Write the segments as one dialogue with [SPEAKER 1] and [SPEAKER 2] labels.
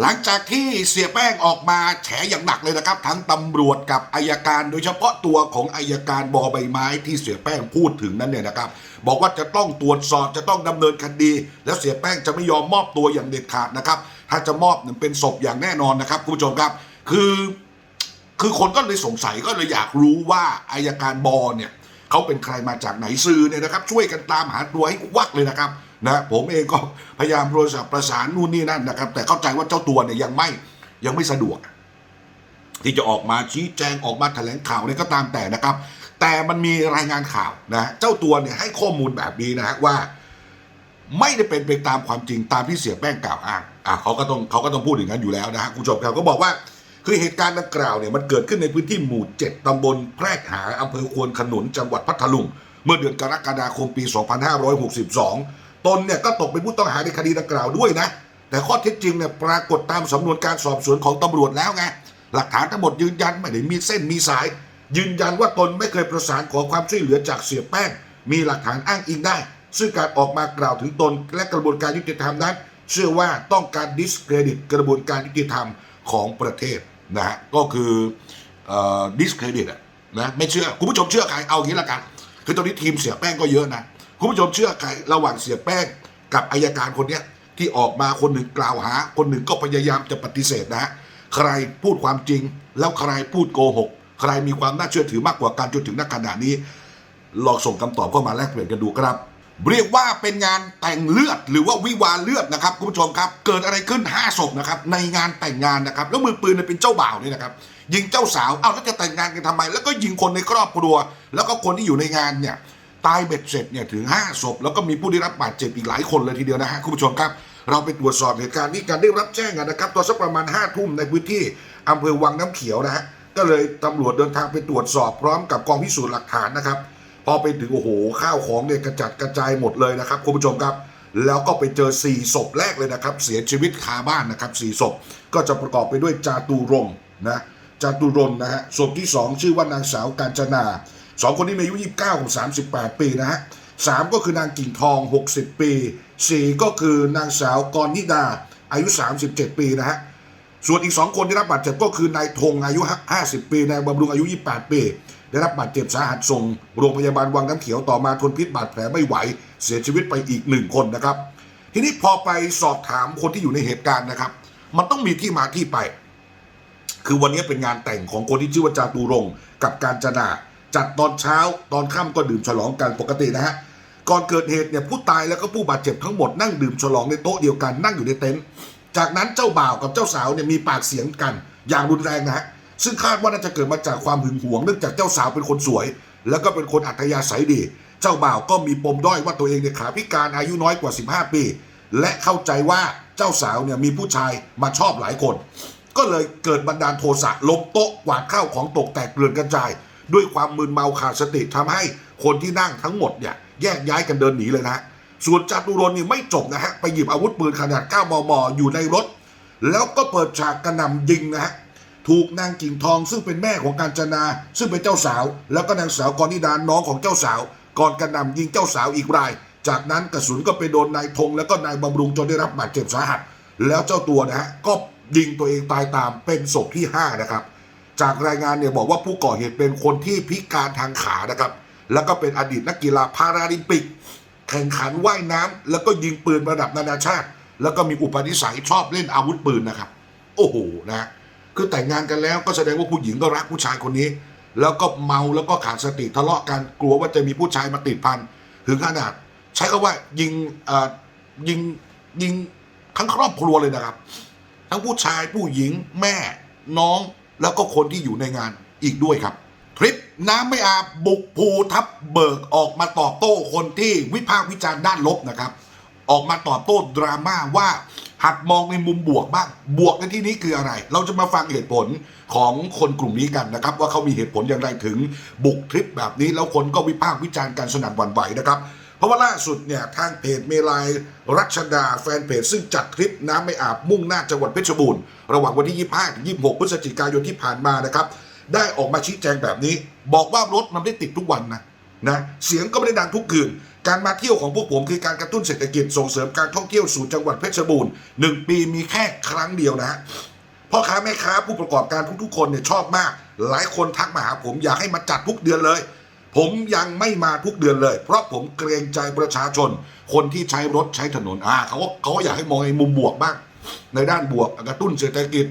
[SPEAKER 1] หลังจากที่เสียแป้งออกมาแฉอย่างหนักเลยนะครับ ทั้งตำรวจกับอายการ โดยเฉพาะตัวของอายการบอใบไม้ที่เสียแป้งพูดถึงนั้นเนี่ยนะครับ บอกว่าจะต้องตรวจสอบจะต้องดำเนินคดี แล้วเสียแป้งจะไม่ยอมมอบตัวอย่างเด็ดขาดนะครับ ถ้าจะมอบเนี่ยเป็นศพอย่างแน่นอนนะครับคุณผู้ชมครับ คือ คือคนก็เลยสงสัยก็เลยอยากรู้ว่าอายการบอเนี่ยเขาเป็นใครมาจากไหนสื่อเนี่ยนะครับ ช่วยกันตามหาตัวให้วักเลยนะครับ นะผมเองก็พยายามโทรศัพท์ประสานนู่นนี่นั่นนะครับ แต่เข้าใจว่าเจ้าตัวเนี่ยยังไม่ยังไม่สะดวก ที่จะออกมาชี้แจงออกมาแถลงข่าวเนี่ยก็ตามแต่นะครับ แต่มันมีรายงานข่าวนะเจ้าตัวเนี่ยให้ข้อมูลแบบนี้นะฮะว่า ไม่ได้เป็นไปตามความจริงตามที่เสียแป้งกล่าวอ้างอะเขาก็ต้องเขาก็ต้องพูดอย่างนั้นอยู่แล้วนะฮะคุณผู้ชมครับก็บอกว่าคือเหตุการณ์ดังกล่าวเนี่ยมันเกิดขึ้นในพื้นที่หมู่ 7 ตำบลแพรกหาอำเภอควนขนุน จังหวัดพัทลุง เมื่อเดือนกรกฎาคมปี 2562 ตนเนี่ยก็ตกเป็นผู้ต้องหาในคดีดังกล่าวด้วยนะ แต่ข้อเท็จจริงเนี่ยปรากฏตามสำนวนการสอบสวนของตำรวจแล้วไงหลักฐานทั้งหมดยืนยันไม่ได้มีเส้นมีสาย ยืนยันว่าตนไม่เคยประสานขอความช่วยเหลือจากเสียแป้ง มีหลักฐานอ้างอิงได้ ซึ่งการออกมากล่าวถึงตนและกระบวนการยุติธรรมนั้น เชื่อว่าต้องการดิสเครดิตกระบวนการยุติธรรมของประเทศนะฮะก็คือดิสเครดิตอะนะไม่เชื่อคุณผู้ชมเชื่อใครเอาอย่างนี้ละกัน คือตอนนี้ทีมเสียแป้งก็เยอะนะ คุณผู้ชมเชื่อใครระหว่างเสียแป้งกับอายการคนเนี้ยที่ออกมาคนหนึ่งกล่าวหา คนหนึ่งก็พยายามจะปฏิเสธนะฮะใครพูดความจริง แล้วใครพูดโกหก ใครมีความน่าเชื่อถือมากกว่าการจนถึงณขณะนี้ ลองส่งคำตอบเข้ามาแลกเปลี่ยนกันดูครับ เรียกว่าเป็นงานแต่งเลือดหรือว่าวิวาเลือดนะครับคุณผู้ชมครับ เกิดอะไรขึ้น5ศพนะครับในงานแต่งงานนะครับ แล้วมือปืนเนี่ยเป็นเจ้าบ่าวนี่นะครับยิงเจ้าสาวเอ้าแล้วจะแต่งงานกันทำไม แล้วก็ยิงคนในครอบครัว แล้วก็คนที่อยู่ในงานเนี่ย ตายเบ็ดเสร็จเนี่ยถึง 5 ศพ แล้วก็มีผู้ได้รับบาดเจ็บอีกหลายคนเลยทีเดียวนะฮะคุณผู้ชมครับเราไปตรวจสอบเหตุการณ์นี้กันได้รับแจ้งกันนะครับตอนสักประมาณ5ทุ่มในพื้นที่อำเภอวังน้ำเขียวนะฮะก็เลยตำรวจเดินทางไปตรวจสอบพร้อมกับกองพิสูจน์หลักฐานนะครับ พอไปถึงโอ้โหข้าวของเนี่ยกระจัดกระจายหมดเลยนะครับคุณผู้ชมครับ แล้วก็ไปเจอ 4 ศพแรกเลยนะครับ เสียชีวิตคาบ้านนะครับ4ศพก็จะประกอบไปด้วยจาตุรงนะจาตุรนนะฮะศพที่ 2 ชื่อว่านางสาวกาญจนา สองคนนี้มีอายุ 29กับ 38 ปีนะฮะสามก็คือนางกิ่งทอง 60 ปีสี่ก็คือนางสาวกรนิดา อายุ 37 ปีนะฮะส่วนอีก2คนที่รับบาดเจ็บก็คือนายธงอายุ 50 ปีนายบำรุงอายุ 28 ปีได้รับบาดเจ็บสาหัสส่งโรงพยาบาลวังน้ำเขียวต่อมาทนพิษบาดแผลไม่ไหว เสียชีวิตไปอีกหนึ่งคนนะครับ ทีนี้พอไปสอบถามคนที่อยู่ในเหตุการณ์นะครับ มันต้องมีที่มาที่ไป คือวันนี้เป็นงานแต่งของคนที่ชื่อว่าจาตุรงกับการจนา จัดตอนเช้าตอนค่ำก็ดื่มฉลองกันปกตินะฮะก่อนเกิดเหตุเนี่ยผู้ตายแล้วก็ผู้บาดเจ็บทั้งหมดนั่งดื่มฉลองในโต๊ะเดียวกันนั่งอยู่ในเต็นท์จากนั้นเจ้าบ่าวกับเจ้าสาวเนี่ยมีปากเสียงกัน อย่างรุนแรงนะฮะซึ่งคาดว่าน่าจะเกิดมาจากความหึงหวงเนื่องจากเจ้าสาวเป็นคนสวย แล้วก็เป็นคนอัธยาศัยดี เจ้าบ่าวก็มีปมด้อยว่าตัวเองเนี่ยขาพิการอายุน้อยกว่า 15 ปี และเข้าใจว่าเจ้าสาวเนี่ยมีผู้ชายมาชอบหลายคน ก็เลยเกิดบันดาลโทสะล้มโต๊ะกวาดข้าวของตกแตกเกลื่อนกระจาย ด้วยความมึนเมาขาดสติทำให้คนที่นั่งทั้งหมดเนี่ยแยกย้ายกันเดินหนีเลยนะส่วนจาตุรนนี่ไม่จบนะฮะไปหยิบอาวุธปืนขนาด 9 มม อยู่ในรถ แล้วก็เปิดฉากกระหน่ำยิงนะฮะถูกนางกิ่งทองซึ่งเป็นแม่ของการจนา ซึ่งเป็นเจ้าสาว แล้วก็นางสาวกรนิดานน้องของเจ้าสาว ก่อนกระหน่ำยิงเจ้าสาวอีกราย จากนั้นกระสุนก็ไปโดนนายธงแล้วก็นายบำรุงจนได้รับบาดเจ็บสาหัส แล้วเจ้าตัวนะฮะก็ยิงตัวเองตายตามเป็นศพที่ห้านะครับ จากรายงานเนี่ยบอกว่าผู้ก่อเหตุเป็นคนที่พิการทางขานะครับ แล้วก็เป็นอดีตนักกีฬาพาราลิมปิก แข่งขันว่ายน้ำแล้วก็ยิงปืนระดับนานาชาติ แล้วก็มีอุปนิสัยชอบเล่นอาวุธปืนนะครับ โอ้โหนะคือแต่งงานกันแล้วก็แสดงว่าผู้หญิงก็รักผู้ชายคนนี้ แล้วก็เมาแล้วก็ขาดสติทะเลาะกันกลัวว่าจะมีผู้ชายมาติดพันถึงขนาด ใช้คำว่ายิงอ่อยิงยิงทั้งครอบครัวเลยนะครับ ทั้งผู้ชายผู้หญิงแม่น้อง แล้วก็คนที่อยู่ในงานอีกด้วยครับ ทริปน้ำไม่อาบบุกภูทับเบิกออกมาตอบโต้คนที่วิพากษ์วิจารณ์ด้านลบนะครับ ออกมาตอบโต้ดราม่าว่าหัดมองในมุมบวกบ้าง บวกในที่นี้คืออะไร เราจะมาฟังเหตุผลของคนกลุ่มนี้กันนะครับ ว่าเขามีเหตุผลอย่างไรถึงบุกทริปแบบนี้ แล้วคนก็วิพากษ์วิจารณ์กันสนั่นหวั่นไหวนะครับ เพราะว่าล่าสุดเนี่ยทางเพจเมลายรัชดาแฟนเพจซึ่งจัดทริปน้ำไม่อาบมุ่งหน้าจังหวัดเพชรบูรณ์ระหว่างวันที่ 25ถึง26 พฤศจิกายนที่ผ่านมานะครับ ได้ออกมาชี้แจงแบบนี้ บอกว่ารถมันไม่ได้ติดทุกวันนะนะเสียงก็ไม่ได้ดังทุกคืน การมาเที่ยวของพวกผมคือการกระตุ้นเศรษฐกิจส่งเสริมการท่องเที่ยวสู่จังหวัดเพชรบูรณ์หนึ่งปีมีแค่ครั้งเดียวนะฮะพ่อค้าแม่ค้าผู้ประกอบการทุกๆคนเนี่ยชอบมาก หลายคนทักมาหาผมอยากให้มาจัดทุกเดือนเลย ผมยังไม่มาทุกเดือนเลย เพราะผมเกรงใจประชาชน คนที่ใช้รถใช้ถนนอ่าเขาก็เขาก็อยากให้มองในมุมบวกบ้าง ในด้านบวกกระตุ้นเศรษฐกิจ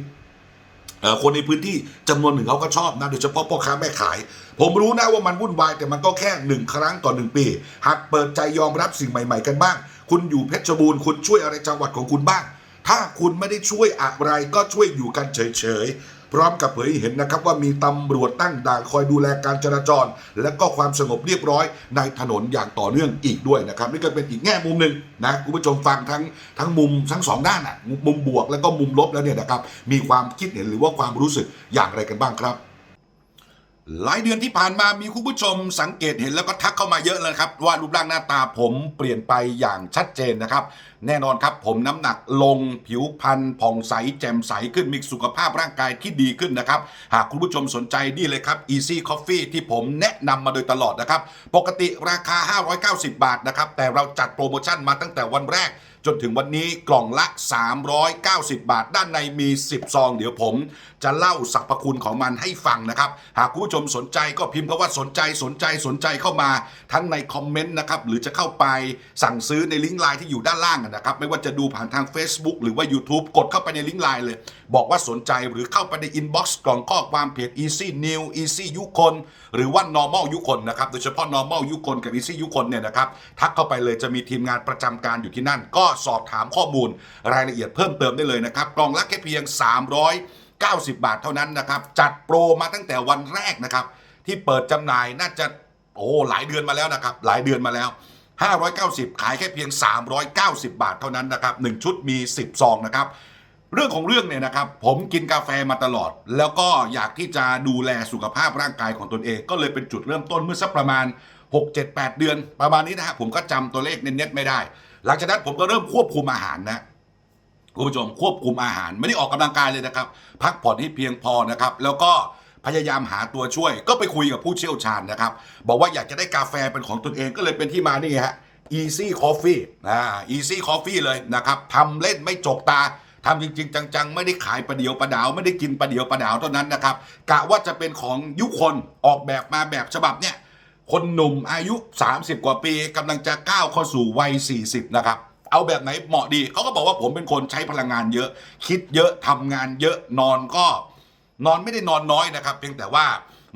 [SPEAKER 1] คนในพื้นที่จำนวนหนึ่งเขาก็ชอบนะโดยเฉพาะพ่อค้าแม่ขาย ผมรู้นะว่ามันวุ่นวายแต่มันก็แค่หนึ่งครั้งต่อหนึ่งปีหากเปิดใจยอมรับสิ่งใหม่ๆกันบ้าง คุณอยู่เพชรบูรณ์คุณช่วยอะไรจังหวัดของคุณบ้าง ถ้าคุณไม่ได้ช่วยอะไรก็ช่วยอยู่กันเฉยๆ พร้อมกับเผยให้เห็นนะครับว่ามีตำรวจตั้งด่านคอยดูแลการจราจร และก็ความสงบเรียบร้อยในถนนอย่างต่อเนื่องอีกด้วยนะครับนี่ก็เป็นอีกแง่มุมหนึ่งนะคุณผู้ชมฟังทั้งทั้งมุมทั้งสองด้านอะมุมบวกแล้วก็มุมลบแล้วเนี่ยนะครับมีความคิดเห็นหรือว่าความรู้สึกอย่างไรกันบ้างครับหลายเดือนที่ผ่านมามีคุณผู้ชมสังเกตเห็นแล้วก็ทักเข้ามาเยอะเลยครับ ว่ารูปร่างหน้าตาผมเปลี่ยนไปอย่างชัดเจนนะครับ แน่นอนครับ ผมน้ำหนักลงผิวพรรณผ่องใส แจ่มใสขึ้นมีสุขภาพร่างกายที่ดีขึ้นนะครับ หากคุณผู้ชมสนใจนี่เลยครับ Easy Coffee ที่ผมแนะนำมาโดยตลอดนะครับ ปกติราคา 590 บาทนะครับ แต่เราจัดโปรโมชั่นมาตั้งแต่วันแรกจนถึงวันนี้กล่องละ 390 บาท ด้านในมี 10 ซอง เดี๋ยวผม จะเล่าสรรพคุณของมันให้ฟังนะครับ หากคุณผู้ชมสนใจก็พิมพ์คำว่าสนใจสนใจสนใจเข้ามา ทั้งในคอมเมนต์นะครับ หรือจะเข้าไปสั่งซื้อในลิงก์ไลน์ที่อยู่ด้านล่างนะครับไม่ว่าจะดูผ่านทาง Facebook หรือว่า YouTube กดเข้าไปในลิงก์ไลน์เลย บอกว่าสนใจหรือเข้าไปในอินบ็อกซ์กล่องข้อความเพจ Easy New Easy ยุคนหรือว่า normal ยุคนนะครับโดยเฉพาะ normal ยุคนกับ easy ยุคนเนี่ยนะครับทักเข้าไปเลยจะมีทีมงานประจำการอยู่ที่นั่น ก็สอบถามข้อมูลรายละเอียดเพิ่มเติมได้เลยนะครับกล่องละแค่เพียง 390 บาทเท่านั้นนะครับจัดโปรมาตั้งแต่วันแรกนะครับที่เปิดจำหน่ายน่าจะโอ้หลายเดือนมาแล้วนะครับหลายเดือนมาแล้ว 590 ขายแค่เพียง 390 บาทเท่านั้นนะครับ1ชุดมี 10 ซองนะครับ เรื่องของเรื่องเนี่ยนะครับ ผมกินกาแฟมาตลอด แล้วก็อยากที่จะดูแลสุขภาพร่างกายของตนเอง ก็เลยเป็นจุดเริ่มต้นเมื่อสักประมาณ 6 7 8 เดือน ประมาณนี้นะฮะผมก็จำตัวเลขเน็ตๆไม่ได้ หลังจากนั้นผมก็เริ่มควบคุมอาหารนะคุณผู้ชมควบคุมอาหารไม่ได้ออกกำลังกายเลยนะครับ พักผ่อนให้เพียงพอนะครับ แล้วก็ พยายามหาตัวช่วย ก็ไปคุยกับผู้เชี่ยวชาญนะครับ บอกว่าอยากจะได้กาแฟเป็นของตนเองก็เลยเป็นที่มานี่ฮะ Easy Coffee อ่า Easy Coffee เลยนะครับทำเล่นไม่จกตาทำจริง ๆ จัง ๆ ไม่ได้ขายประเดียวประดาว ไม่ได้กินประเดียวประดาวเท่านั้นนะครับกะว่าจะเป็นของยุคนออกแบบมาแบบฉบับเนี่ยคนหนุ่มอายุ 30 กว่าปีกำลังจะก้าวเข้าสู่วัย 40 นะครับ เอาแบบไหนเหมาะดี เขาก็บอกว่าผมเป็นคนใช้พลังงานเยอะ คิดเยอะทำงานเยอะนอนก็ นอนไม่ได้นอนน้อยนะครับ เพียงแต่ว่า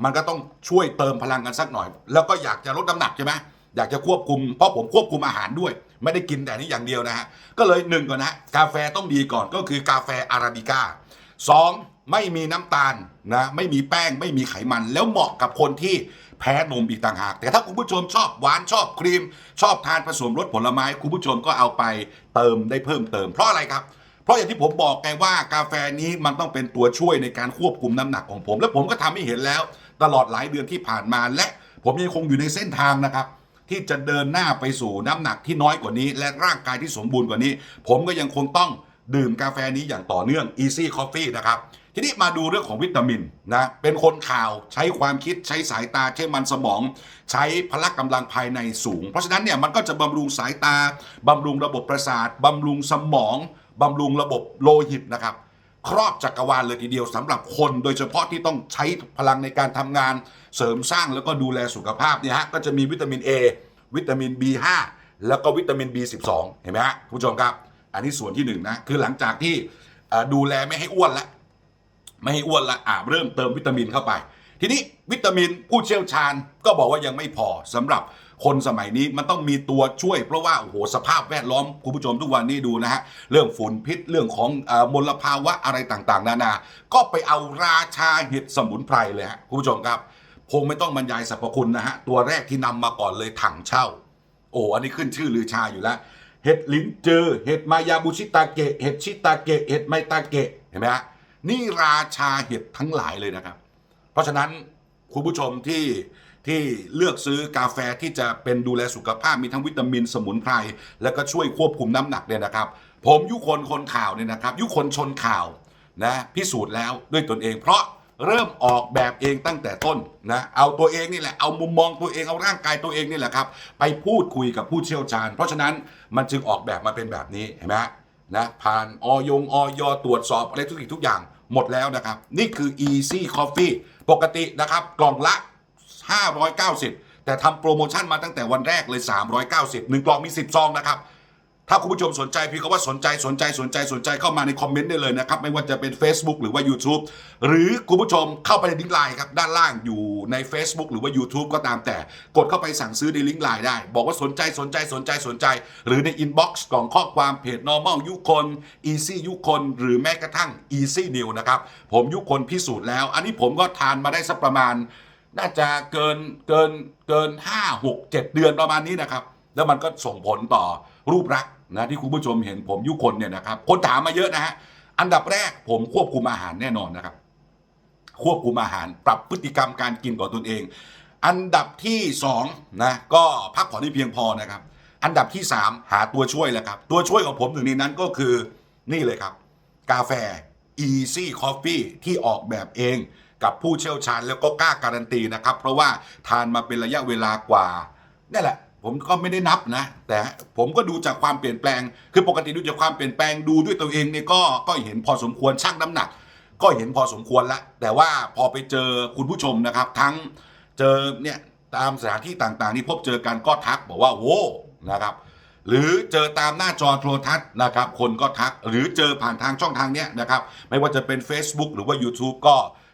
[SPEAKER 1] มันก็ต้องช่วยเติมพลังกันสักหน่อย แล้วก็อยากจะลดน้ำหนักใช่ไหมอยากจะควบคุมเพราะผมควบคุมอาหารด้วย ไม่ได้กินแต่นี้อย่างเดียวนะฮะก็เลยหนึ่งก่อนนะกาแฟต้องดีก่อนก็คือกาแฟอาราบิก้าสองไม่มีน้ำตาลนะไม่มีแป้งไม่มีไขมัน แล้วเหมาะกับคนที่แพ้นมอีกต่างหาก แต่ถ้าคุณผู้ชมชอบหวานชอบครีม ชอบทานผสมรสผลไม้ คุณผู้ชมก็เอาไปเติมได้เพิ่มเติม เพราะอะไรครับ เพราะอย่างที่ผมบอกไงว่ากาแฟนี้มันต้องเป็นตัวช่วยในการควบคุมน้ำหนักของผม และผมก็ทำให้เห็นแล้ว ตลอดหลายเดือนที่ผ่านมา และผมยังคงอยู่ในเส้นทางนะครับ ที่จะเดินหน้าไปสู่น้ำหนักที่น้อยกว่านี้ และร่างกายที่สมบูรณ์กว่านี้ ผมก็ยังคงต้องดื่มกาแฟนี้อย่างต่อเนื่อง Easy Coffee นะครับทีนี้มาดูเรื่องของวิตามินนะ เป็นคนข่าวใช้ความคิดใช้สายตาใช้มันสมอง ใช้พละกำลังภายในสูง เพราะฉะนั้นเนี่ยมันก็จะบำรุงสายตาบำรุงระบบประสาทบำรุงสมอง บำรุงระบบโลหิตนะครับ ครอบจักรวาลเลยทีเดียวสำหรับคน โดยเฉพาะที่ต้องใช้พลังในการทำงาน เสริมสร้างแล้วก็ดูแลสุขภาพเนี่ยฮะก็จะมีวิตามิน A วิตามิน B5 แล้วก็วิตามิน B12 เห็นไหมฮะคุณผู้ชมครับ อันนี้ส่วนที่หนึ่งนะคือหลังจากที่ดูแลไม่ให้อ้วนล้วไม่ให้อ้วนละอ่าเริ่มเติมวิตามินเข้าไป ทีนี้วิตามินผู้เชี่ยวชาญก็บอกว่ายังไม่พอสำหรับ คนสมัยนี้มันต้องมีตัวช่วย เพราะว่าโอ้โหสภาพแวดล้อมคุณผู้ชมทุกวันนี้ดูนะฮะเรื่องฝุ่นพิษเรื่องของอมลภาวะอะไรต่างๆ นานา ก็ไปเอาราชาเห็ดสมุนไพรเลยฮะคุณผู้ชมครับคงไม่ต้องบรรยายสรรพคุณนะฮะตัวแรกที่นำมาก่อนเลยถังเช่า โอ้อันนี้ขึ้นชื่อลือชาอยู่แล้วเห็ดลิ้นเจอเห็ดมายาบุชิตาเกะเห็ดชิตาเกะเห็ดไมตาเกะเห็นไหมฮะนี่ราชาเห็ดทั้งหลายเลยนะครับ เพราะฉะนั้นคุณผู้ชมที่ ที่เลือกซื้อกาแฟที่จะเป็นดูแลสุขภาพมีทั้งวิตามินสมุนไพรแล้วก็ช่วยควบคุมน้ำหนักเนี่ยนะครับ ผมยุคนคนข่าวเนี่ยนะครับ ยุคนชนข่าวนะพิสูจน์แล้วด้วยตนเอง เพราะเริ่มออกแบบเองตั้งแต่ต้นนะเอาตัวเองนี่แหละเอามุมมองตัวเองเอาร่างกายตัวเองนี่แหละครับ ไปพูดคุยกับผู้เชี่ยวชาญ เพราะฉะนั้นมันจึงออกแบบมาเป็นแบบนี้เห็นไหมนะผ่านออยงออยตรวจสอบอะไรทุกสิ่งทุกอย่างหมดแล้วนะครับ นี่คือ Easy Coffee ปกตินะครับ กล่องละ 590 แต่ทำโปรโมชั่นมาตั้งแต่วันแรกเลย 390หนึ่งกล่องมี 10 ซองนะครับ ถ้าคุณผู้ชมสนใจพี่ก็ว่าสนใจสนใจสนใจสนใจเข้ามาในคอมเมนต์ได้เลยนะครับ ไม่ว่าจะเป็น Facebook หรือว่า YouTube หรือคุณผู้ชมเข้าไปในลิงก์ไลน์ครับ ด้านล่างอยู่ใน Facebook หรือว่า YouTube ก็ตามแต่กดเข้าไปสั่งซื้อในลิงก์ไลน์ได้ บอกว่าสนใจสนใจสนใจสนใจ หรือในอินบ็อกซ์กล่องข้อความเพจ normal ยุคน easy ยุคน หรือแม้กระทั่ง easy new นะครับผมยุคนพิสูจน์แล้ว อันนี้ผมก็ทานมาได้สักประมาณ น่าจะเกินเกินเกิน5 6 7เดือนประมาณนี้นะครับ แล้วมันก็ส่งผลต่อรูปลักษณ์นะที่คุณผู้ชมเห็นผมยุคนเนี่ยนะครับ คนถามมาเยอะนะฮะอันดับแรกผมควบคุมอาหารแน่นอนนะครับ ควบคุมอาหารปรับพฤติกรรมการกินของตนเอง อันดับที่2นะก็พักผ่อนให้เพียงพอนะครับ อันดับที่ 3 หาตัวช่วยแหล้วครับ ตัวช่วยของผมหนึ่งในนั้นก็คือนี่เลยครับ กาแฟ Easy Coffee ที่ออกแบบเอง กับผู้เชี่ยวชาญแล้วก็กล้าการันตีนะครับ เพราะว่าทานมาเป็นระยะเวลากว่านั่นแหละผมก็ไม่ได้นับนะ แต่ผมก็ดูจากความเปลี่ยนแปลง คือปกติดูจากความเปลี่ยนแปลงดูด้วยตัวเองเนี่ยก็ก็เห็นพอสมควรชั่งน้ำหนัก ก็เห็นพอสมควรละแต่ว่าพอไปเจอคุณผู้ชมนะครับ ทั้งเจอเนี่ยตามสถานที่ต่างๆ ที่พบเจอกันก็ทักบอกว่าโว้นะครับหรือเจอตามหน้าจอโทรทัศน์นะครับ คนก็ทักหรือเจอผ่านทางช่องทางเนี้ยนะครับ ไม่ว่าจะเป็น Facebook หรือว่า YouTube ก็